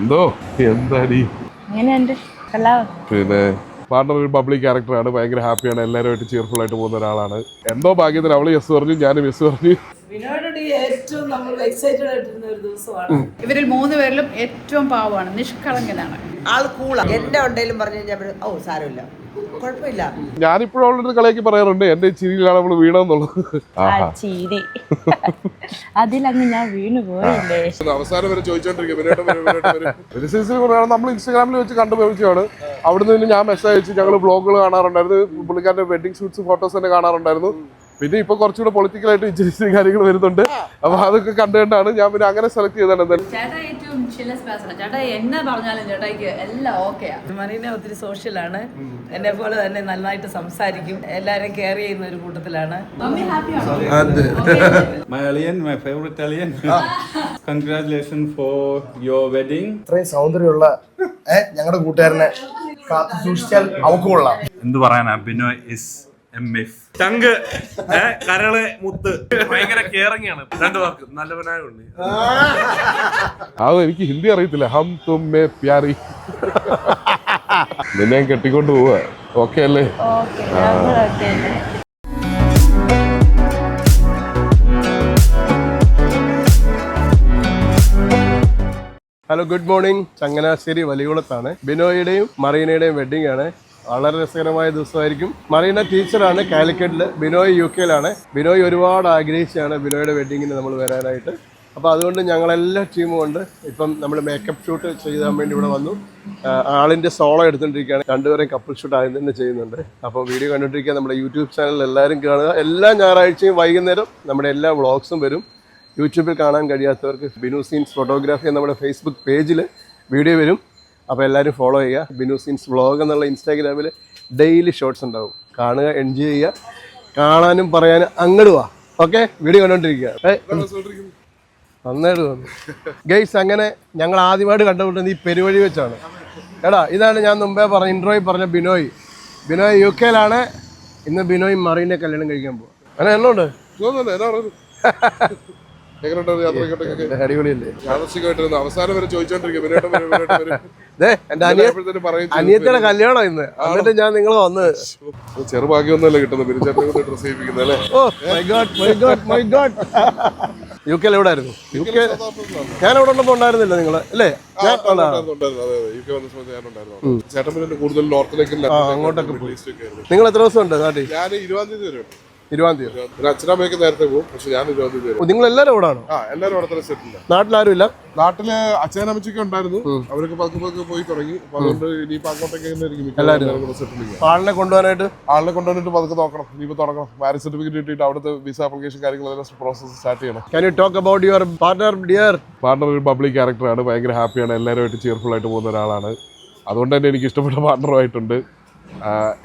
എന്തോ? എന്താടി? പിന്നെ പാർട്ണർ ഒരു പബ്ലിക് ക്യാരക്ടറാണ് ഭയങ്കര ഹാപ്പിയാണ് എല്ലാവരുമായിട്ട് cheerful ആയിട്ട് പോകുന്ന ഒരാളാണ്. എന്തോ ഭാഗ്യത്തിന് അവൾ യെസ് പറഞ്ഞു ഞാൻ മിസ് പറഞ്ഞു. ഏറ്റവും നമ്മൾ എക്സൈറ്റഡ് ആയിട്ടിരുന്ന ഒരു ദിവസമാണ്. ഇവരിൽ മൂന്ന് പേരിലും ഏറ്റവും പാവമാണ്. നിഷ്കളങ്കനാണ്. ആൾ കൂളാണ് എന്റെ ഉണ്ടെങ്കിലും പറഞ്ഞു കഴിഞ്ഞാൽ ഓ സാരമില്ല. കുഴപ്പമില്ല. ഞാനിപ്പോഴും അവളുടെ കളിയാക്കി പറയാറുണ്ട് എന്റെ ചിരിയിലാണ് അവൾ വീണെന്നുള്ളത്. ചിരി. അതിലങ്ങ് ഞാൻ വീണു പോയില്ലേ? അവസാനം വരെ ചോദിച്ചോണ്ടിരിക്കും നമ്മൾ ഇൻസ്റ്റാഗ്രാമിൽ വെച്ച് കണ്ടുപോയിച്ചാണ് അവിടുന്ന് ഞാൻ മെസ്സേജ് അയച്ച് ഞങ്ങൾ ബ്ലോഗുകൾ കാണാറുണ്ടായിരുന്നു. പുള്ളിക്കാരന്റെ വെഡിങ് ഷൂട്ട്സ് ഫോട്ടോസ് തന്നെ കാണാറുണ്ടായിരുന്നു. പിന്നെ ഇപ്പൊ കുറച്ചുകൂടെ പൊളിറ്റിക്കലായിട്ട് ഇച്ചിരി കാര്യങ്ങൾ വരുന്നുണ്ട്. അപ്പൊ അതൊക്കെ കണ്ടുകൊണ്ടാണ് ഞാൻ പിന്നെ അങ്ങനെ സെലക്ട് ചെയ്തതാണ് മറീന ഒത്തിരി സോഷ്യലാണ് എന്നെ പോലെ തന്നെ നന്നായിട്ട് സംസാരിക്കും. എല്ലാരും കെയർ ചെയ്യുന്ന ഒരു കൂട്ടത്തിലാണ്. Mummy for your wedding. ഇത്രയും സൗന്ദര്യമുള്ള ഞങ്ങളുടെ കൂട്ടുകാരനെ കാത്തു സൂക്ഷിച്ചാൽ അവക്ക് കൊള്ളാം. എന്ത് പറയാനാ? ബിനോയ് ഇസ് എം എഫ് ചങ്ക്. ഏ, കരൾ മുത്ത്. ഭയങ്കര കേറിങ്ങാണ്. രണ്ടു പേർക്ക് നല്ലവനായ ഉണ്ണി. അത് എനിക്ക് ഹിന്ദി അറിയത്തില്ല. ഹം തുമ്മേ മേ പ്യാരി. നിന്നെ ഞാൻ കെട്ടിക്കൊണ്ട് പോവാ. ഓക്കെ അല്ലേ? ഹലോ ഗുഡ് മോർണിംഗ് ചങ്ങനാശ്ശേരി വലിയകുളത്താണ് ബിനോയുടെയും മറീനയുടെയും വെഡിങ് ആണ്. വളരെ രസകരമായ ദിവസമായിരിക്കും. മറീന ടീച്ചറാണ് കാലിക്കറ്റിൽ ബിനോയ് യു കെയിലാണ്. ബിനോയ് ഒരുപാട് ആഗ്രഹിച്ചാണ് ബിനോയുടെ വെഡിങ്ങിന് നമ്മൾ വരാനായിട്ട്. അപ്പോൾ അതുകൊണ്ട് ഞങ്ങളെല്ലാ ടീമും ഉണ്ട് ഇപ്പം നമ്മൾ മേക്കപ്പ് ഷൂട്ട് ചെയ്യാൻ വേണ്ടി ഇവിടെ വന്നു. ആളിന്റെ സോളോ എടുത്തുകൊണ്ടിരിക്കുകയാണ് രണ്ടുപേരെയും കപ്പിൾ ഷൂട്ട് ആദ്യം തന്നെ ചെയ്യുന്നുണ്ട്. അപ്പോൾ വീഡിയോ കണ്ടുകൊണ്ടിരിക്കുക നമ്മുടെ യൂട്യൂബ് ചാനൽ എല്ലാവരും കാണുക. എല്ലാ ഞായറാഴ്ചയും വൈകുന്നേരം നമ്മുടെ എല്ലാ വ്ളോഗ്സും വരും. യൂട്യൂബിൽ കാണാൻ കഴിയാത്തവർക്ക് ബിനു സീൻസ് ഫോട്ടോഗ്രാഫി നമ്മുടെ ഫേസ്ബുക്ക് പേജിൽ വീഡിയോ വരും. അപ്പോൾ എല്ലാവരും ഫോളോ ചെയ്യുക. ബിനു സീൻസ് വ്ളോഗ് എന്നുള്ള ഇൻസ്റ്റാഗ്രാമിൽ ഡെയിലി ഷോർട്സ് ഉണ്ടാവും. കാണുക എൻജോയ് ചെയ്യുക. കാണാനും പറയാനും അങ്ങോട്ട് വാ. ഓക്കെ വീഡിയോ കണ്ടോണ്ടിരിക്കുക. നന്നായിട്ട് തോന്നി ഗെയ്സ് അങ്ങനെ ഞങ്ങൾ ആദ്യമായിട്ട് കണ്ടുമുട്ടുന്നത് ഈ പെരുവഴി വെച്ചാണ്. എടാ ഇതാണ് ഞാൻ മുമ്പേ പറഞ്ഞ ഇൻട്രോയിൽ പറഞ്ഞ ബിനോയ്. ബിനോയ് യു കെയിലാണ് ഇന്ന് ബിനോയ് മറീനെ കല്യാണം കഴിക്കാൻ പോകും അങ്ങനെ എന്നുണ്ട് എങ്ങനെയുണ്ടായിരുന്നു യാത്രയ്ക്കൊക്കെ അടിപൊളിയല്ലേ? അവസാനം വരെ ചോദിച്ചോണ്ടിരിക്കും. അനിയത്തിയുടെ കല്യാണം ഇന്ന്. എന്നിട്ട് ഞാൻ നിങ്ങൾ വന്ന് ചെറുഭാഗ്യമൊന്നുമല്ല ബിനുചേട്ടനെ കൊണ്ട് ഡ്രസ് ചെയ്യിപ്പിക്കുന്നത് അല്ലേ? ഗോഡ് യു കെയിൽ എവിടെ ആയിരുന്നു യു കെ ഞാൻ അവിടെ ഉണ്ടപ്പോ ഉണ്ടായിരുന്നില്ല നിങ്ങൾ അല്ലേ. ചേട്ടൻ കൂടുതൽ നോർത്തിലേക്ക് അങ്ങോട്ടൊക്കെ നിങ്ങൾ എത്ര ദിവസം ഉണ്ട് നാട്ടിൽ? ഞാൻ ഇരുപതാം തീയതി വരെ. ഇരുപതാം തീയതി. പിന്നെ അച്ഛനമ്മയൊക്കെ നേരത്തെ പോകും പക്ഷെ ഞാൻ ഇരുപതാം തീയതി വരും. നിങ്ങൾ എല്ലാവരും അവിടെ ആണോ ആ എല്ലാവരും അവിടെ തന്നെ സെറ്റില്ല. നാട്ടിലാരും ഇല്ല നാട്ടിൽ അച്ഛനമ്മച്ചൊക്കെ ഉണ്ടായിരുന്നു. അവരൊക്കെ പതുക്കെ പതുക്കെ പോയി തുടങ്ങി. അപ്പൊ അതുകൊണ്ട് ഇനിയിപ്പോ അങ്ങോട്ടേക്ക് സെറ്റിൽ ആളിനെ കൊണ്ടുപോകാനായിട്ട്? ആളിനെ കൊണ്ടുവന്നിട്ട് പതുക്കെ നോക്കണം. ഇനിയിപ്പോ തുടങ്ങണം. മാരേജ് സർട്ടിഫിക്കറ്റ് കിട്ടിയിട്ട് അവിടുത്തെ വിസ ആപ്ലിക്കേഷൻ കാര്യങ്ങളെല്ലാം പ്രോസസ്സ് സ്റ്റാർട്ട് ചെയ്യണം. Can you talk about your partner dear partner ഒരു പബ്ലിക് ക്യാരക്ടറാണ് ഭയങ്കര ഹാപ്പിയാണ് എല്ലാവരുമായിട്ട് cheerful ആയിട്ട് പോകുന്ന ഒരാളാണ്. അതുകൊണ്ട് തന്നെ എനിക്ക് ഇഷ്ടപ്പെട്ട പാർട്ണറുമായിട്ടുണ്ട്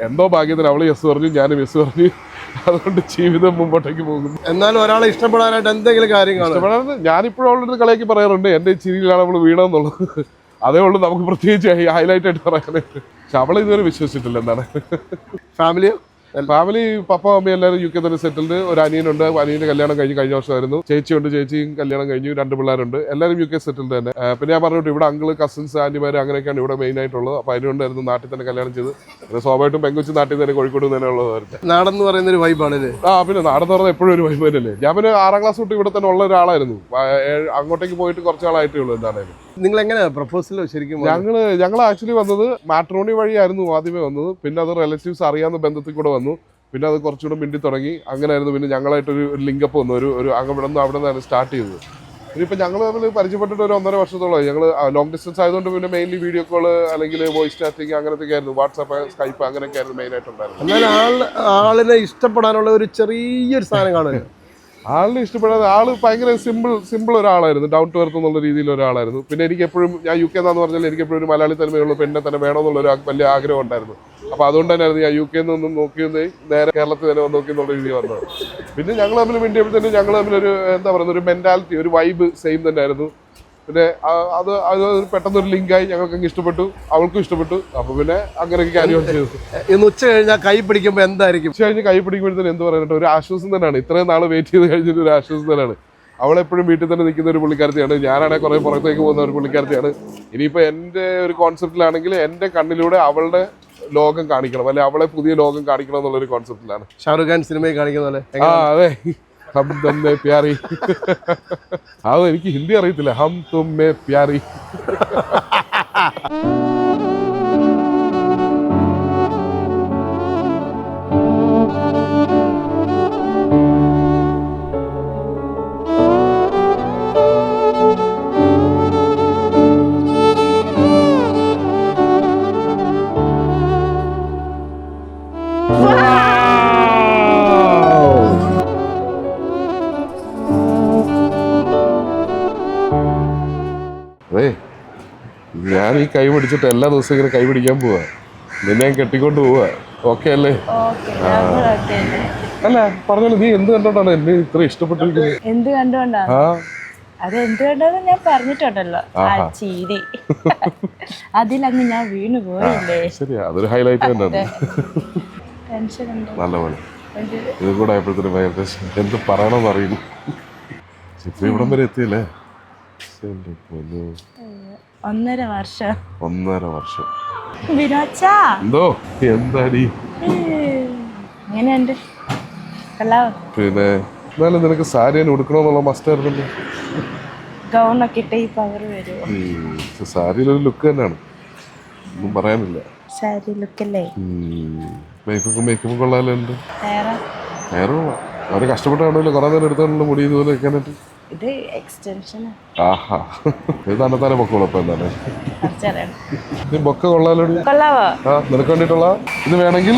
എന്തോ ഭാഗ്യത്തിന് അവൾ യെസ് പറഞ്ഞു ഞാനും യെസ് പറഞ്ഞു. അതുകൊണ്ട് ജീവിതം മുമ്പോട്ടേക്ക് പോകുന്നു. എന്നാലും ഒരാളെ ഇഷ്ടപ്പെടാനായിട്ട് എന്തെങ്കിലും കാര്യം കാണും. ഇഷ്ടപ്പെടാൻ ഞാനിപ്പോഴും അവളുടെ കളിയാക്കി പറയാറുണ്ട് എന്റെ ചിരിയിലാണ് അവൾ വീണെന്നുള്ളത്. അതേ ഉള്ളൂ നമുക്ക് പ്രത്യേകിച്ച് ഹൈലൈറ്റ് ആയിട്ട് പറയാനായിട്ട്. പക്ഷെ അവളെ ഇതുവരെ വിശ്വസിച്ചിട്ടില്ല എന്താണ്? ഫാമിലിയോ ഫാമിലി പപ്പ അമ്മ എല്ലാവരും യു കെ തന്നെ സെറ്റിൽഡ് ഒരു അനിയനുണ്ട്. അനിയന്റെ കല്യാണം കഴിഞ്ഞ് കഴിഞ്ഞ വർഷമായിരുന്നു. ചേച്ചിയുണ്ട് ചേച്ചിയും കല്യാണം കഴിഞ്ഞു. രണ്ട് പിള്ളേരുണ്ട്. എല്ലാവരും യു കെ സെറ്റിൽഡ് തന്നെ. പിന്നെ ഞാൻ പറഞ്ഞിട്ട് ഇവിടെ അങ്കിൾ കസിൻസ് ആന്റിമാർ അങ്ങനെയൊക്കെയാണ് ഇവിടെ മെയിൻ ആയിട്ടുള്ളത്. അപ്പം അതിനുകൊണ്ടായിരുന്നു നാട്ടിൽ തന്നെ കല്യാണം ചെയ്ത്. പിന്നെ സ്വാഭാവികമായിട്ടും പെങ്കുച്ച് നാട്ടിൽ തന്നെ കോഴിക്കോട് തന്നെ ഉള്ളതായിരുന്നു എന്ന് പറയുന്ന ഒരു വൈബാണ് അല്ലേ ആ പിന്നെ എന്ന് പറഞ്ഞാൽ എപ്പോഴും ഒരു വൈബ് വൈബല്ലേ ഞാൻ പിന്നെ ആറാം ക്ലാസ് തൊട്ട് ഇവിടെ തന്നെ ഉള്ള ഒരാളായിരുന്നു. അങ്ങോട്ടേക്ക് പോയിട്ട് കുറച്ച് ആളായിട്ടേ ഉള്ളൂ എന്താണേലും. നിങ്ങൾ എങ്ങനെ പ്രപ്പോസൽ ശരിക്കും ഞങ്ങൾ ഞങ്ങൾ ഞങ്ങൾ ആക്ച്വലി വന്നത് മാട്രോണി വഴിയായിരുന്നു ആദ്യമേ വന്നത്. പിന്നെ അത് റിലേറ്റീവ്സ് അറിയാവുന്ന ബന്ധത്തിൽ കൂടെ വന്നു. പിന്നെ അത് കുറച്ചുകൂടെ മിണ്ടി തുടങ്ങി. അങ്ങനെയായിരുന്നു പിന്നെ ഞങ്ങളായിട്ടൊരു ഒരു ലിങ്കപ്പ് വന്നു. ഒരു ഒരു അങ്ങ് ഇവിടെ നിന്ന് അവിടെ നിന്നാണ് സ്റ്റാർട്ട് ചെയ്തത്. ഇനിയിപ്പോൾ ഞങ്ങൾ തമ്മിൽ പരിചയപ്പെട്ടിട്ട് ഒരു ഒന്നര വർഷത്തോളമായി. ഞങ്ങൾ ലോങ് ഡിസ്റ്റൻസ് ആയതുകൊണ്ട് പിന്നെ മെയിൻലി വീഡിയോ കോൾ അല്ലെങ്കിൽ വോയിസ് ചാറ്റിംഗ് അങ്ങനത്തെ ആയിരുന്നു. വാട്സാപ്പ് സ്കൈപ്പ് അങ്ങനെയൊക്കെ ആയിരുന്നു മെയിൻ ആയിട്ടുണ്ടായിരുന്നത്. ആൾ ആളിനെ ഇഷ്ടപ്പെടാനുള്ള ഒരു ചെറിയൊരു സാധനം കാണുക ആളിനെ ഇഷ്ടപ്പെടാതെ ആൾ ഭയങ്കര സിമ്പിൾ സിമ്പിൾ ഒരാളായിരുന്നു. ഡൗൺ ടു എർത്ത് എന്നുള്ള രീതിയിൽ ഒരാളായിരുന്നു. പിന്നെ എനിക്ക് എപ്പോഴും ഞാൻ യു കെ എന്നാന്ന് പറഞ്ഞാൽ എനിക്ക് എപ്പോഴും ഒരു മലയാളി തനിമയുള്ള പെണ്ണെ തന്നെ വേണമെന്നുള്ള ഒരു വലിയ ആഗ്രഹം ഉണ്ടായിരുന്നു. അപ്പൊ അതുകൊണ്ട് തന്നെയായിരുന്നു ഞാൻ യു കെ നിന്നും നോക്കിയൊന്ന് നേരെ കേരളത്തിൽ തന്നെ നോക്കി എന്നുള്ള രീതി വന്നത്. പിന്നെ ഞങ്ങൾ തമ്മിൽ മിണ്ടിയപ്പോഴത്തേനും ഞങ്ങൾ തമ്മിൽ ഒരു എന്താ പറയുന്നത് ഒരു മെന്റാലിറ്റി ഒരു വൈബ് സെയിം തന്നെ ആയിരുന്നു പിന്നെ അത് അത് അത് ഒരു പെട്ടെന്നൊരു ലിങ്കായി ഞങ്ങൾക്ക് അങ്ങ് ഇഷ്ടപ്പെട്ടു അവൾക്കും ഇഷ്ടപ്പെട്ടു. അപ്പൊ പിന്നെ അങ്ങനെയൊക്കെ കാര്യം ചെയ്തു. ഇന്ന് ഉച്ച കഴിഞ്ഞാൽ കൈ പിടിക്കുമ്പോൾ എന്തായിരിക്കും? ഉച്ച കഴിഞ്ഞ് കൈ പിടിക്കുമ്പോഴത്തേന് എന്ത് പറയാനായിട്ട് ഒരു ആശ്വാസം തന്നെയാണ്. ഇത്രയും നാൾ വെയിറ്റ് ചെയ്ത് കഴിഞ്ഞിട്ട് ഒരു ആശ്വാസം തന്നെയാണ്. അവളെപ്പോഴും വീട്ടിൽ തന്നെ നിൽക്കുന്ന ഒരു പുള്ളിക്കാരത്തിയാണ്. ഞാനാണെങ്കിൽ കുറെ പുറത്തേക്ക് പോകുന്ന ഒരു പുള്ളിക്കാരത്തിയാണ്. ഇനിയിപ്പോൾ എന്റെ ഒരു കോൺസെപ്റ്റിലാണെങ്കിൽ എന്റെ കണ്ണിലൂടെ അവളുടെ ലോകം കാണിക്കണം. അല്ലെ അവളെ പുതിയ ലോകം കാണിക്കണം എന്നുള്ളൊരു കോൺസെപ്റ്റിലാണ് ഷാറുഖ് ഖാൻ സിനിമയിൽ കാണിക്കുന്ന പോലെ? ആ അതെ. ഹം തുമ്മേ പ്യാറി അത് എനിക്ക് ഹിന്ദി അറിയത്തില്ല. ഹം തുമ്മേ പ്യാരി. ഞാൻ ഈ കൈ പിടിച്ചിട്ട് എല്ലാ ദിവസവും ഇങ്ങനെ കൈ പിടിക്കാൻ പോവാ. നിന്നെ ഞാൻ കെട്ടിക്കൊണ്ട് പോവാ. ഓക്കെ അല്ലേ? അല്ല? പറഞ്ഞല്ലോ നീ എന്ത് കണ്ടോണ്ടാണ് എന്നെ ഇത്ര ഇഷ്ടപ്പെട്ടിരിക്കുന്നത്? എന്ത് കണ്ടോണ്ടാ ആ. അത് എന്ത് കണ്ടോന്ന് ഞാൻ പറഞ്ഞിട്ടുണ്ടല്ലോ. ആ. ചീരി. അതിലങ്ങ് ഞാൻ വീണു പോയില്ലേ? ശരിയാ. അതൊരു ഹൈലൈറ്റ് തന്നെയാണ്. ടെൻഷൻ ഉണ്ട്. നല്ല പോലെ ഇത് കൂടെ ആയപ്പോഴത്തേനും ഭയങ്കര. എന്ത് പറയണമെന്ന് അറിയില്ല. ഇപ്പൊ ഇവിടം വരെ എത്തിയല്ലേ. ഒന്നര വർഷം. ഒന്നര വർഷം. വിനോച്ചാ? എന്തോ? എന്താടി? എങ്ങനെയുണ്ട്? പിന്നെ എന്നാലും നിനക്ക് സാരി തന്നെ ഉടുക്കണമെന്നുള്ള മസ്റ്റായിരുന്നല്ലോ ഗൗണൊക്കെ ഇട്ട് ഈ പവർ വരുമോ. സാരിയിലൊരു ലുക്ക് തന്നെയാണ്. ഒന്നും പറയാനില്ല. സാരി ലുക്കല്ലേ മേക്കപ്പ് മേക്കപ്പ് കൊള്ളാലോ ഉണ്ട് വേറെ? വേറെ അവർ കഷ്ടപ്പെട്ടാണല്ലോ കുറേ നേരം എടുത്താണല്ലോ മുടി ഇതുപോലെ വെക്കാനായിട്ട് ഇത് എക്സ്റ്റൻഷൻ ആഹാ ഇത് തന്നെത്താനെ പൊക്കോളൂ അപ്പൊ എന്താണ് കുറച്ചറിയണം ഇത് ബൊക്ക കൊള്ളാലോ കൊള്ളാവോ ആ നിനക്ക് ഇത് വേണമെങ്കിൽ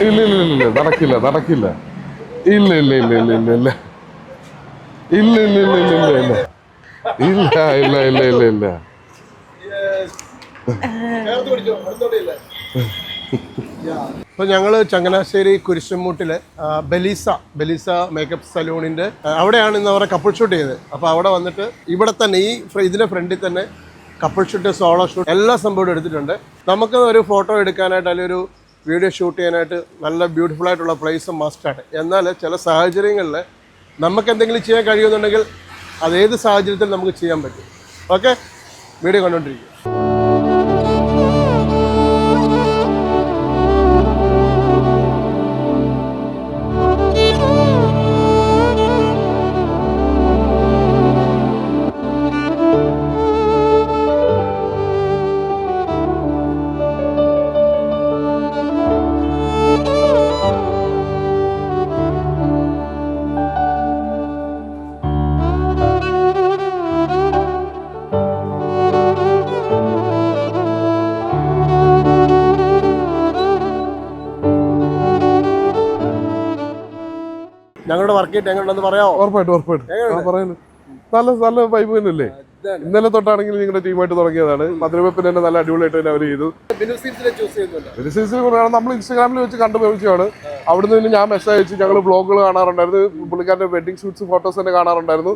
ഇല്ല ഇല്ല ഇല്ല ഇല്ല നടക്കില്ല നടക്കില്ല ഇല്ല ഇല്ല ഇല്ല ഇല്ല ഇല്ല ഇല്ല ഇല്ല ഇല്ല ഇല്ല ഇല്ല ഇല്ല ഇല്ല ഇല്ല ഇല്ല ഇല്ല ഇല്ല ഇല്ല ഇപ്പൊ ഞങ്ങൾ ചങ്ങനാശ്ശേരി കുരിശുമൂട്ടിൽ ബലീസ ബെലീസ മേക്കപ്പ് സലൂണിന്റെ അവിടെയാണ് ഇന്ന് അവരെ കപ്പിൾ ഷൂട്ട് ചെയ്തത്. അപ്പോൾ അവിടെ വന്നിട്ട് ഇവിടെ തന്നെ ഈ ഇതിന്റെ ഫ്രണ്ടിൽ തന്നെ കപ്പിൾ ഷൂട്ട് സോളോ ഷൂട്ട് എല്ലാ സംഭവവും എടുത്തിട്ടുണ്ട്. നമുക്ക് ഒരു ഫോട്ടോ എടുക്കാനായിട്ട് അല്ലെങ്കിൽ ഒരു വീഡിയോ ഷൂട്ട് ചെയ്യാനായിട്ട് നല്ല ബ്യൂട്ടിഫുൾ ആയിട്ടുള്ള പ്ലേസ് മസ്റ്റാണ് എന്നാൽ ചില സാഹചര്യങ്ങളിൽ നമുക്ക് എന്തെങ്കിലും ചെയ്യാൻ കഴിയുമെന്നുണ്ടെങ്കിൽ അതേത് സാഹചര്യത്തിൽ നമുക്ക് ചെയ്യാൻ പറ്റും. ഓക്കെ വീഡിയോ കണ്ടുകൊണ്ടിരിക്കും ചെയ്തിട്ട് എങ്ങനെയുണ്ടെന്ന് പറയാമോ ഉറപ്പായിട്ടും ഉറപ്പായിട്ടും. പറയുന്നു. നല്ല നല്ല വൈബ് തന്നെയല്ലേ? ഇന്നലെ തൊട്ടാണെങ്കിൽ നിങ്ങളുടെ ടീമായിട്ട് തുടങ്ങിയതാണ്. മധുരവെപ്പിന് തന്നെ നല്ല അടിപൊളിയായിട്ട് തന്നെ അവർ ചെയ്തു. ബിനുസീസിൽ കുറവാണ് നമ്മൾ ഇൻസ്റ്റാഗ്രാമിൽ വെച്ച് കണ്ടുപയോഗിച്ചാണ് അവിടുന്ന് പിന്നെ ഞാൻ മെസ്സേജ് അയച്ചു ഞങ്ങൾ ബ്ലോഗുകൾ കാണാറുണ്ടായിരുന്നു. പുള്ളിക്കാരുടെ വെഡിങ് ഷൂട്ട്സ് ഫോട്ടോസ് തന്നെ കാണാറുണ്ടായിരുന്നു.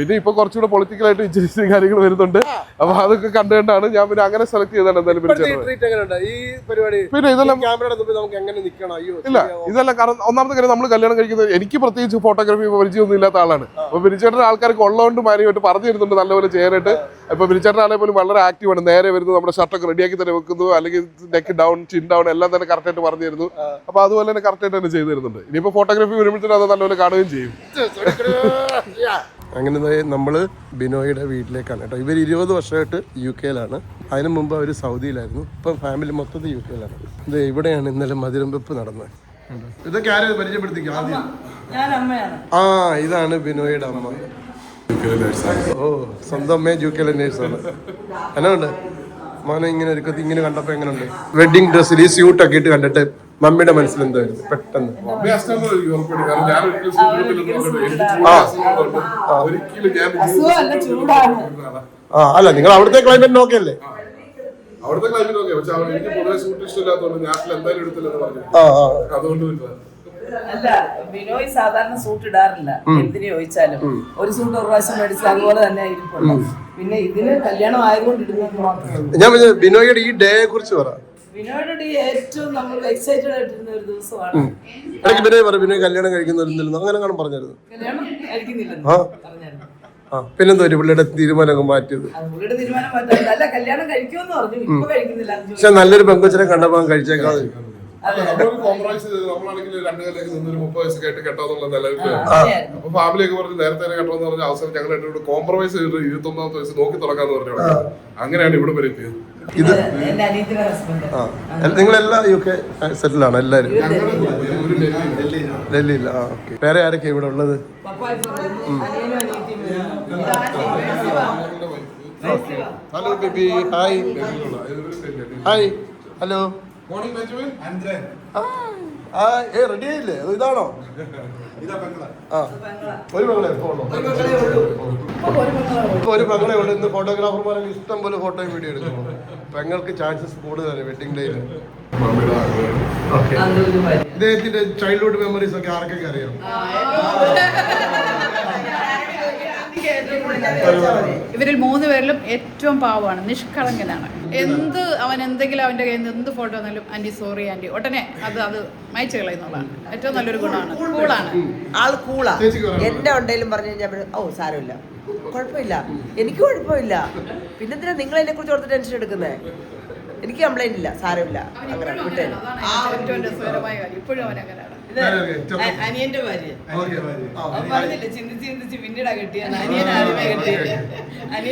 പിന്നെ ഇപ്പൊ കുറച്ചുകൂടെ പൊളിറ്റിക്കലായിട്ട് ഇച്ചിരി കാര്യങ്ങൾ വരുന്നുണ്ട്. അപ്പൊ അതൊക്കെ കണ്ടുകൊണ്ടാണ് ഞാൻ പിന്നെ അങ്ങനെ സെലക്ട് ചെയ്താണ് എന്തായാലും പിന്നെ ഇതെല്ലാം ഇല്ല ഇതെല്ലാം കാരണം ഒന്നാമത്തെ കാര്യം നമ്മൾ കല്യാണം കഴിക്കുന്നത് എനിക്ക് പ്രത്യേകിച്ച് ഫോട്ടോഗ്രാഫി പരിചയമൊന്നും ഇല്ലാത്ത ആളാണ്. അപ്പൊ പിരിച്ചേട്ടൻ ആൾക്കാർക്ക് ഉള്ളതുകൊണ്ട് മാനിയായിട്ട് പറഞ്ഞു തരുന്നുണ്ട് നല്ലപോലെ ചെയ്യാനായിട്ട്. ഇപ്പൊ പിരിച്ചേട്ടൻ ആളെ പോലും വളരെ ആക്റ്റീവ് ആണ്. നേരെ വരുന്നു നമ്മുടെ ഷർട്ടൊക്കെ റെഡിയാക്കി തന്നെ വെക്കുന്നു അല്ലെങ്കിൽ നെക്ക് ഡൗൺ ചിൻ ഡൗൺ എല്ലാം തന്നെ കറക്റ്റ് ആയിട്ട് പറഞ്ഞു തരുന്നു. അപ്പൊ അതുപോലെ തന്നെ കറക്റ്റ് ആയിട്ട് തന്നെ ചെയ്തു തരുന്നുണ്ട്. ഇനിയിപ്പോ ഫോട്ടോഗ്രാഫി വരുമ്പോഴത്തേനും അത് നല്ലപോലെ കാണുകയും ചെയ്യും. അങ്ങനെ നമ്മൾ നമ്മൾ ബിനോയുടെ വീട്ടിലേക്കാണ് കേട്ടോ. ഇവർ ഇരുപത് വർഷമായിട്ട് യു കെയിലാണ്. അതിന് മുമ്പ് അവർ സൗദിയിലായിരുന്നു. ഇപ്പം ഫാമിലി മൊത്തത്തിൽ യു കെയിലാണ്. ഇത് ഇവിടെയാണ് ഇന്നലെ മധുരം വെപ്പ് നടന്നത്? ഇതൊക്കെ ആരും പരിചയപ്പെടുത്തിക്കും ആദ്യം? ഞാൻ അമ്മയാണ്. ആ ഇതാണ് ബിനോയുടെ അമ്മ. ഓ സ്വന്തം അമ്മയെ യു കെയിലെ നേഴ്സാണ് എന്നാണ്ട് മോനെ ഇങ്ങനെ ഒരുക്കത്തി ഇങ്ങനെ കണ്ടപ്പോ എങ്ങനെയുണ്ട് വെഡിങ് ഡ്രസ്സിൽ ഈ സ്യൂട്ടൊക്കെ ഇട്ട് കണ്ടിട്ട് മമ്മിയുടെ മനസ്സിൽ എന്തായിരുന്നു പെട്ടെന്ന്. ആ. അല്ല നിങ്ങൾ അവിടുത്തെ ക്ലൈമറ്റ് നോക്കിയല്ലേ? അവിടുത്തെ ക്ലൈമറ്റ് ഓക്കെ പക്ഷെ അവിടെ എനിക്ക് പൊതുവെ സൂട്ട് ഇഷ്ടമില്ലാത്തതുകൊണ്ട് നാട്ടിൽ എന്തായാലും എടുത്തില്ലെന്ന് പറഞ്ഞു. ആ ആ. അതുകൊണ്ട് അല്ല ബിനോയ് സാധാരണ സൂട്ട് ഇടാറില്ല. എന്തിനു ചോദിച്ചാലും. ഒരു സൂട്ട് ഒരു പ്രാവശ്യം മേടിച്ചത് അതുപോലെ തന്നെ ഇരിപ്പുണ്ട് പിന്നെ ഇതിന് കല്യാണം ആയതുകൊണ്ട് ഇടുന്നത് മാത്രമേ ഞാൻ ബിനോയുടെ ഈ ഡേയെ കുറിച്ച് പറ. ഏറ്റവും നമ്മൾ എക്സൈറ്റഡ് ആയിട്ടിരുന്ന ഒരു ദിവസമാണ്. ഇടയ്ക്ക് വിനയ് പറ വിനയ് കല്യാണം കഴിക്കുന്നവരുന്നില്ലെന്ന് അങ്ങനെ കാണാൻ പറഞ്ഞായിരുന്നു. കല്യാണം കഴിക്കുന്നില്ലെന്ന് ആ. പറഞ്ഞായിരുന്നു. ആ പിന്നെന്തോ ഒരു പുള്ളിയുടെ തീരുമാനമൊക്കെ മാറ്റിയത്? അത് പുള്ളിയുടെ തീരുമാനം മാറ്റാൻ അല്ല കല്യാണം കഴിക്കുമെന്ന് പറഞ്ഞു. ഇപ്പൊ കഴിക്കുന്നില്ല പക്ഷെ നല്ലൊരു പെങ്കൊച്ചിനെ കണ്ടപ്പോൾ കഴിച്ചേക്കാതെ നമ്മളൊരു കോംപ്രമൈസ് ചെയ്ത്. നമ്മളാണെങ്കിൽ രണ്ട് കാലത്തേക്ക് നിന്നൊരു മുപ്പത് വയസ്സ് കേട്ട് കെട്ടാന്നുള്ള നിലനിൽപ്പ് അങ്ങനെയായിരുന്നു. അപ്പൊ ഫാമിലിയൊക്കെ പറഞ്ഞ് നേരത്തെ തന്നെ കെട്ടണമെന്ന് പറഞ്ഞ അവസരം ഞങ്ങൾ കോംപ്രമൈസ് ചെയ്തിട്ട് വയസ്സ് നോക്കി തുടങ്ങാന്ന് പറഞ്ഞു അങ്ങനെയാണ് ഇവിടെ വരെ എത്തിയത് ഇത് നിങ്ങളെല്ലാം യു കെ സെറ്റിലാണ് എല്ലാവരും എല്ലാരും. ഡൽഹിയിൽ ഡൽഹിയിൽ ആ ഓക്കെ. വേറെ ആരൊക്കെയാ ഇവിടെ ഉള്ളത്. Hello baby. Hi. Hi. Hello. Morning Benjamin ആ. ഏ റെഡി ആയില്ലേ? ഇതാണോ? ഒരു പെങ്ങളെ ഇപ്പൊ ഉള്ളൂ. ഇപ്പൊ ഒരു പെങ്ങളെ ഉള്ളൂ. ഇന്ന് ഫോട്ടോഗ്രാഫർമാരെ ഇഷ്ടം പോലെ ഫോട്ടോയും വീഡിയോ എടുക്കുന്നു. പെങ്ങൾക്ക് ചാൻസസ് കൂടുതലാണ് വെഡിങ് ഡേയിൽ ഇദ്ദേഹത്തിന്റെ ചൈൽഡ്ഹുഡ് മെമ്മറീസ് ഒക്കെ ആർക്കൊക്കെ അറിയാം? ഇവരിൽ മൂന്ന് പേരിലും ഏറ്റവും പാവമാണ് നിഷ്കളങ്കനാണ്. എന്ത് അവൻ എന്തെങ്കിലും അവന്റെ കയ്യിൽ നിന്ന് എന്ത് ഫോട്ടോ വന്നാലും ആന്റി സോറി ആന്റി. ഉടനെ അത് അത് മയച്ചു കളയുന്നുള്ളതാണ് ഏറ്റവും നല്ലൊരു ഗുണമാണ്. കൂളാണ്. ആൾ കൂളാ. എന്റെ ഉണ്ടെങ്കിലും പറഞ്ഞു കഴിഞ്ഞാൽ ഓ സാരമില്ല. കുഴപ്പമില്ല. എനിക്ക് കുഴപ്പമില്ല. പിന്നെന്തിനാ നിങ്ങൾ എന്നെ കുറിച്ച് ഓർത്ത് ടെൻഷൻ എടുക്കുന്നേ? എനിക്ക് കംപ്ലൈന്റ് ഇല്ല. സാരമില്ല. അങ്ങനെ വിട്ടേ ഇപ്പോഴും അവൻ അങ്ങനെയാണ്. ഇത് അനിയന്റെ ഭാര്യ. അവൻ പറഞ്ഞില്ല ചിന്തിച്ച് ചിന്തിച്ച് പിന്നീടാ കെട്ടിയാണ് അനിയൻ ആദ്യമേ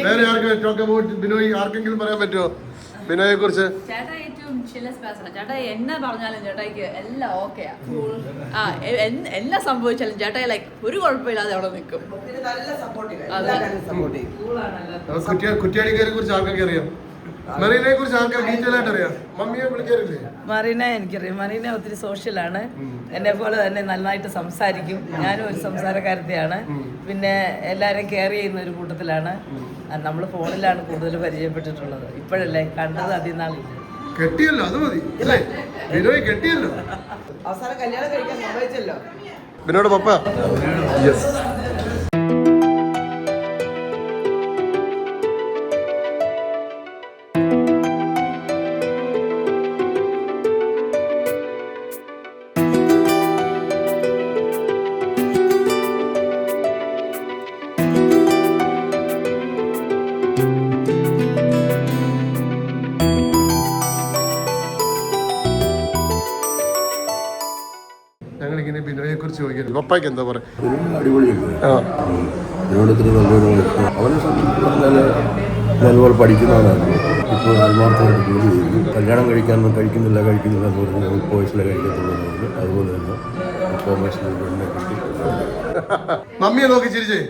വേറെ ആർക്കും ടോക്ക് അബൌട്ട് ബിനോയ് ആർക്കെങ്കിലും പറയാൻ പറ്റുമോ? ബിനോയെ കുറിച്ച് ചേട്ടാ ഏറ്റവും ചില്ലസ് ചേട്ടാ എന്നെ പറഞ്ഞാലും ചേട്ടായിക്ക് എല്ലാം ഓക്കെയാ ആ. എല്ലാം സംഭവിച്ചാലും ചേട്ടായി ലൈക്ക് ഒരു കുഴപ്പമില്ലാതെ അവിടെ നിൽക്കും. കുറ്റിയാടിക്കാരെ കുറിച്ച് ആർക്കൊക്കെ അറിയാം? മെറീനെ കുറിച്ച് ആർക്കാ ഡീറ്റെയിൽ ആയിട്ട് അറിയാം. മമ്മിയെ വിളിക്കാറില്ലേ? മറീന എനിക്കറിയാം. മറീന ഒത്തിരി സോഷ്യലാണ് എന്നെ പോലെ തന്നെ നന്നായിട്ട് സംസാരിക്കും. ഞാനും ഒരു സംസാരക്കാരത്തെയാണ്. പിന്നെ എല്ലാവരും കെയർ ചെയ്യുന്ന ഒരു കൂട്ടത്തിലാണ്. നമ്മൾ ഫോണിലാണ് കൂടുതൽ പരിചയപ്പെട്ടിട്ടുള്ളത്. ഇപ്പോഴല്ലേ കണ്ടത് അധികം നാളില്ല. കെട്ടിയല്ലോ അത് മതി. അല്ലേ? ബിനോയ് കെട്ടിയല്ലോ. അവസാനം കല്യാണം കഴിക്കാൻ സമ്മതിച്ചല്ലോ. ബിനോയുടെ പപ്പ? യെസ് കുറിച്ച് ചോദിക്കുന്നത് പപ്പായ്ക്ക് എന്താ പറയുക നല്ലപോലെ ഇപ്പോൾ ആത്മാർത്ഥമായിട്ട് ജോലി ചെയ്യുന്നു. കല്യാണം കഴിക്കാൻ കഴിക്കുന്നില്ല കഴിക്കുന്നില്ല എന്ന് പറഞ്ഞ് മുപ്പത് വയസ്സിലെ കഴിക്കത്തുള്ളൂ എന്ന് അതുപോലെ തന്നെ മുപ്പത് വയസ്സിൽ പെണ്ണെ കിട്ടി. മമ്മിയെ നോക്കി ചിരിച്ചേ.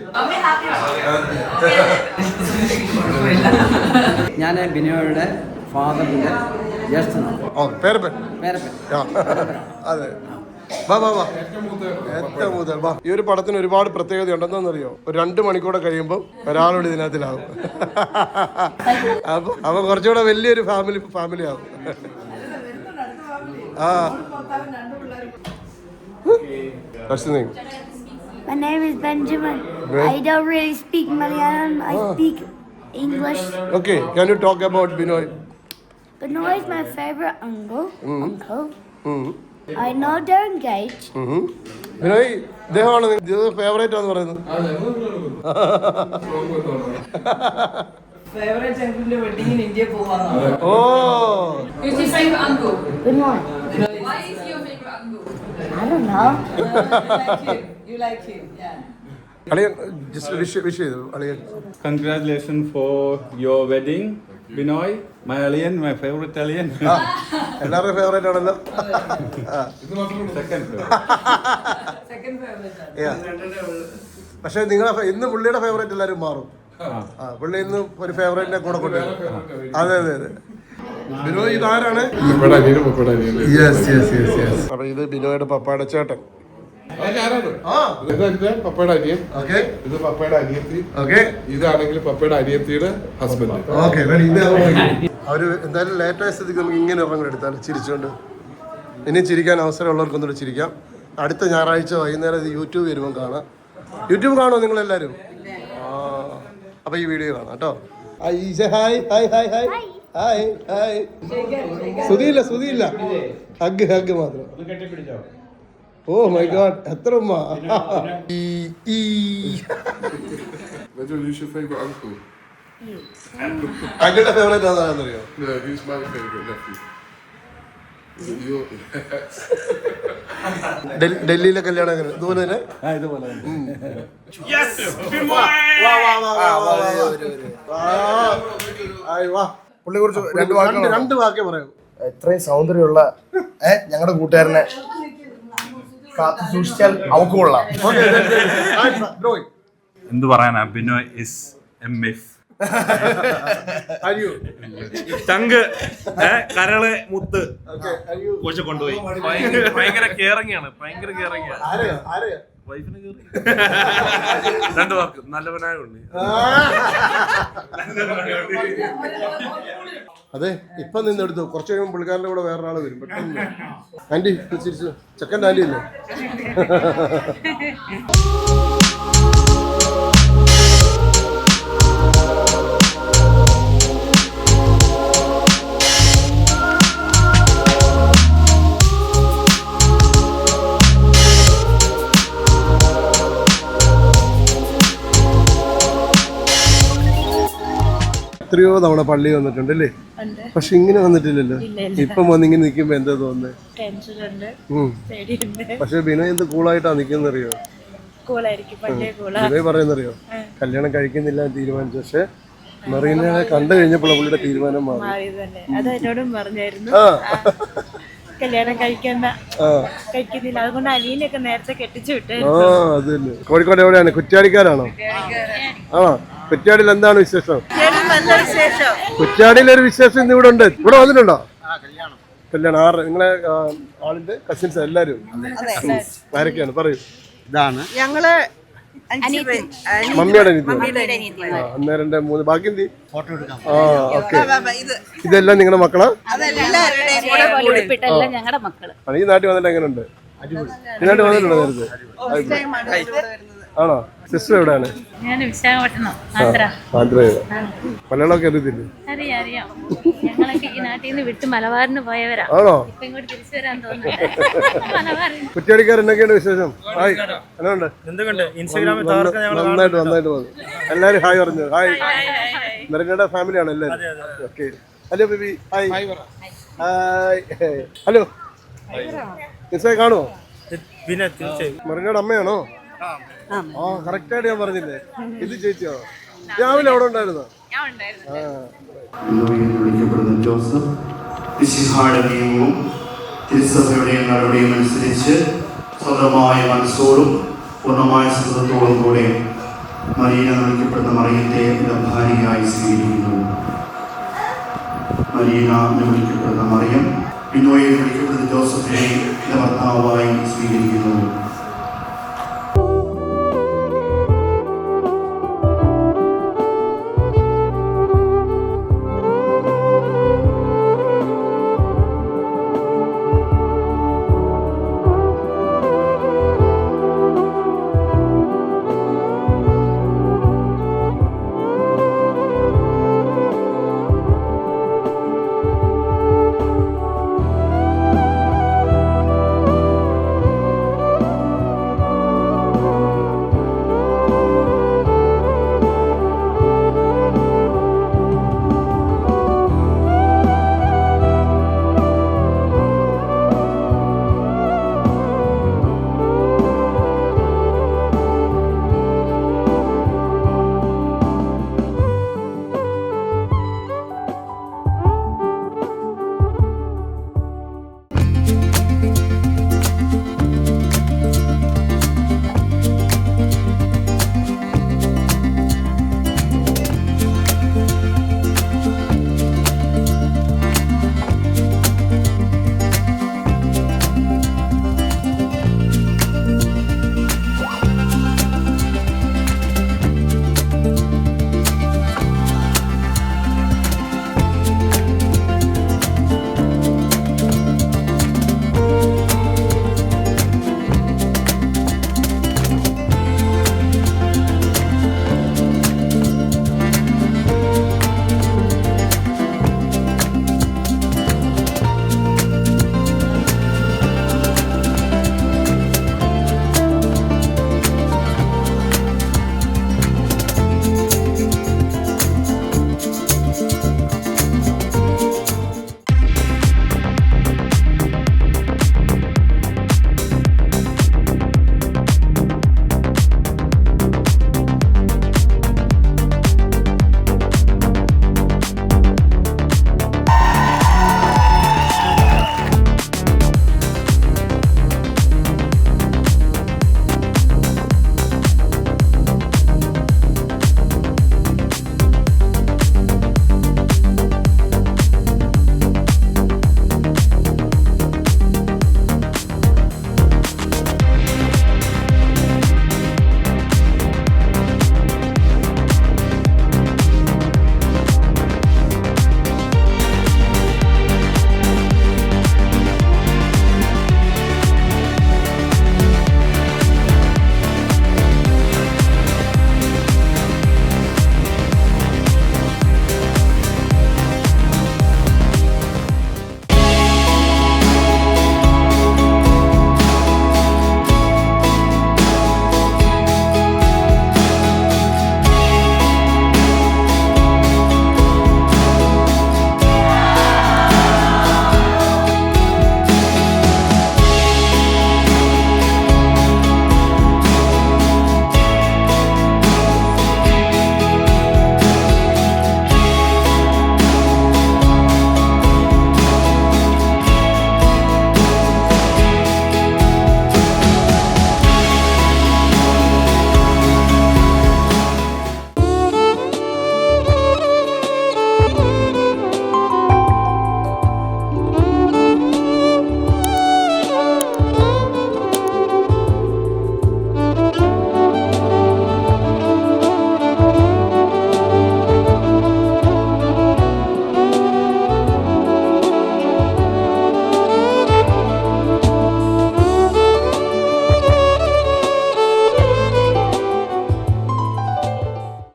ഞാൻ ബിനോയുടെ ഫാദറിന്റെ ജ്യേഷ്ഠനാണ്. പേരപ്പൻ. പേരപ്പൻ. അതെ. വാ വാ വാ ഏറ്റവും മുതൽ വാ ഈ ഒരു പടത്തിന് ഒരുപാട് പ്രത്യേകത ഉണ്ടെന്നറിയോ ഒരു രണ്ട് മണിക്കൂടെ കഴിയുമ്പോൾ ഒരാളോട് ഇതിനകത്തിലാവും അപ്പൊ അപ്പൊ കുറച്ചുകൂടെ വലിയൊരു ഫാമിലി ഫാമിലി ആവും ആ That's the thing. My name is Benjamin. Right. I don't really speak Malayalam. I ah. speak English. Okay, can you talk about Binoy? Binoy is my favorite uncle. Mm. Uncle. ഉം. I know they're engaged. ഉം. ബിനോയ് ഇദ്ദേഹമാണ് favourite ആണെന്ന് പറയുന്നത് favourite അങ്കിളിന്റെ വെഡിങ്ങിന് പോവാന്നാണ് oh your favorite uncle? I don't know. You like him അളിയൻ just wish wish ചെയ്തു അളിയൻ Congratulations for your wedding, Binoy, my alien my favourite alien. എല്ലാവരുടെയും ഫേവറേറ്റ് ആണല്ലോ. പക്ഷെ നിങ്ങളെ ഇന്ന് പുള്ളിയുടെ ഫേവറേറ്റ് എല്ലാവരും മാറും. ആ. പുള്ളി ഇന്ന് ഒരു ഫേവറേറ്റിനെ കൂടെ കൊണ്ടുവരും. അതെ അതെ അതെ. ബിനോയ് ഇതാരാണ്? യെസ് യെസ് യെസ് യെസ് അപ്പൊ ഇത് ബിനോയുടെ പപ്പാടച്ചേട്ടൻ ചേട്ടൻ. പപ്പയുടെ അനിയൻ. ഓക്കെ. ഇത് പപ്പയുടെ അനിയത്തി. ഓക്കെ. ഇതാണെങ്കിൽ പപ്പയുടെ അനിയത്തിയുടെ ഹസ്ബൻഡ് ഓക്കെ അവർ എന്തായാലും ലേറ്റ് ആയ സ്ഥിതിക്ക് നമുക്ക് ഇങ്ങനെ ഒരെണ്ണം കൂടെ എടുത്താൽ ചിരിച്ചുകൊണ്ട് ഇനി ചിരിക്കാൻ അവസരമുള്ളവർക്കൊന്നുകൂടെ ചിരിക്കാം. അടുത്ത ഞായറാഴ്ച വൈകുന്നേരം ഇത് യൂട്യൂബ് വരുമ്പോൾ കാണാം. യൂട്യൂബ് കാണുമോ നിങ്ങളെല്ലാവരും ആ അപ്പോൾ ഈ വീഡിയോ കാണാം കേട്ടോ. Hi hi hi hi. Hi. Hi സുതിയില്ല സുതിയില്ല ഹഗ് ഹഗ് മാത്രം. ഓ മൈ ഗോഡ് എത്ര ഉമ്മ? ഈ ഈ. Rachel, who's your favorite uncle? അങ്കിളുടെ ഫേവറേറ്റ് ആണെന്നറിയോ No, who's my favorite nephew? Is it your? ഡൽഹിയിലെ കല്യാണം ഇതുപോലെ തന്നെ? ഇതുപോലെ പുള്ളിയെ കുറിച്ച് രണ്ട് വാക്ക് രണ്ട് വാക്കേ പറയൂ. ഇത്രയും സൗന്ദര്യമുള്ള ഏ ഞങ്ങളുടെ കൂട്ടുകാരനെ കാത്തു സൂക്ഷിച്ചാൽ അവക്ക് കൊള്ളാം. എന്ത് പറയാനാ? ബിനോയ് ഇസ് എം എഫ് തങ്ക് കരൾ മുത്ത്. കൊച്ചു കൊണ്ടുപോയി. ഭയങ്കര കേറങ്ങിയാണ് ആണ് ഭയങ്കര ആരെയാ? വൈഫിന് കയറി രണ്ടു വാക്ക്. നല്ലവനായ ഉണ്ണി. അതെ ഇപ്പൊ നിന്നെടുത്തു. കുറച്ച് കഴിയുമ്പോൾ പുള്ളിക്കാരന്റെ കൂടെ വേറൊരാൾ വരും. പെട്ടെന്ന്. ആന്റി തിരിച്ചു ചെക്കന്റെ ആന്റി അല്ലേ? എത്രയോ തവണ പള്ളി വന്നിട്ടുണ്ട് അല്ലേ പക്ഷെ ഇങ്ങനെ വന്നിട്ടില്ലല്ലോ. ഇപ്പം വന്നിങ്ങനെ നിൽക്കുമ്പോ എന്താ തോന്നുന്നത് പക്ഷെ ബിനോയ് എന്ത് കൂളായിട്ടാ നിൽക്കുന്നറിയോ ബിനോയ് പറയുന്നറിയോ? കല്യാണം കഴിക്കുന്നില്ല എന്ന് തീരുമാനിച്ചു. പക്ഷെ മെറീനെ കണ്ടു കഴിഞ്ഞപ്പോൾ പുള്ളിയുടെ തീരുമാനം മാറി. അത് എന്നോടും പറഞ്ഞായിരുന്നു. ആ. ആ. കല്യാണം കഴിക്കണ്ട. ആ. കഴിക്കുന്നില്ല. അതുകൊണ്ട് അലീനൊക്കെ നേരത്തെ കെട്ടിച്ചു വിട്ട് ആ കോഴിക്കോട് എവിടെയാണ്? കുറ്റാടിക്കാരാണോ ആണോ? കുറ്റ്യാടിയിൽ എന്താണ് വിശേഷം? വിശേഷം ഒരു വിശേഷം ഇന്ന് ഇവിടെ ഉണ്ട്. ഇവിടെ വന്നിട്ടുണ്ടോ? കല്യാണം. ആറ് നിങ്ങളെ ആളിന്റെ കസിൻസ് എല്ലാരും ആരൊക്കെയാണ്? പറയൂ. ഇതാണ്. ഞങ്ങൾ മമ്മിയുടെ അന്നേരം മൂന്ന്. ബാക്കി എന്തി? ആ ഓക്കെ. ഇതെല്ലാം നിങ്ങളുടെ മക്കളാ? ഈ നാട്ടിൽ വന്നിട്ട് എങ്ങനെയുണ്ട്? ഈ നാട്ടിൽ വന്നിട്ടുണ്ടോ നേരത്തെ? ആണോ? സിസ്റ്റർ എവിടെയാണ്? ഞാൻ വിശാഖപട്ടണം ആന്ധ്ര. ആന്ധ്രയിൽ മലയാളമൊക്കെ അറിയത്തില്ലേ? അറിയാം അറിയാം. ഞങ്ങളൊക്കെ ഈ നാട്ടിൽ നിന്ന് വിട്ട് മലബാറിന് പോയവരാ. ആണോ? ഇപ്പൊ ഇങ്ങോട്ട് തിരിച്ചു വരാൻ തോന്നുന്നു. മലബാറിൽ കുറ്റിയാടിക്കാർ എന്നൊക്കെയാണ് വിശേഷം? ഹായ്. ഇൻസ്റ്റാഗ്രാമിൽ നന്നായിട്ട് നന്നായിട്ട് വന്നു. എല്ലാരും ഹായ് പറഞ്ഞു? ഹായ്. മെറിനയുടെ ഫാമിലിയാണ് എല്ലാരും. Okay. Hello baby. Hi. Hi hello. നിസ്സായി കാണുമോ പിന്നെ മെറിനയുടെ അമ്മയാണോ? ആ കറക്റ്റ് ആയിട്ട് ഞാൻ പറഞ്ഞില്ലേ. ഇത് ചേച്ചിയോ? രാവിലെ അവിടെ ഉണ്ടായിരുന്നു? ജോസഫ് വിശിഹായുടെ നിയമവും തിരുസഭയുടെയും നടപടിയും അനുസരിച്ച് സ്വന്തമായ മനസ്സോടും പൂർണമായ ശ്രദ്ധത്തോടും കൂടെ മരീന വിളിക്കപ്പെടുന്ന മറിയത്തെ ഭാര്യയായി സ്വീകരിക്കുന്നു. മരീന എന്ന് വിളിക്കപ്പെടുന്ന മറിയം പിന്നോയെ വിളിക്കപ്പെടുന്ന ജോസഫിനെ ഭർത്താവായി സ്വീകരിക്കുന്നു.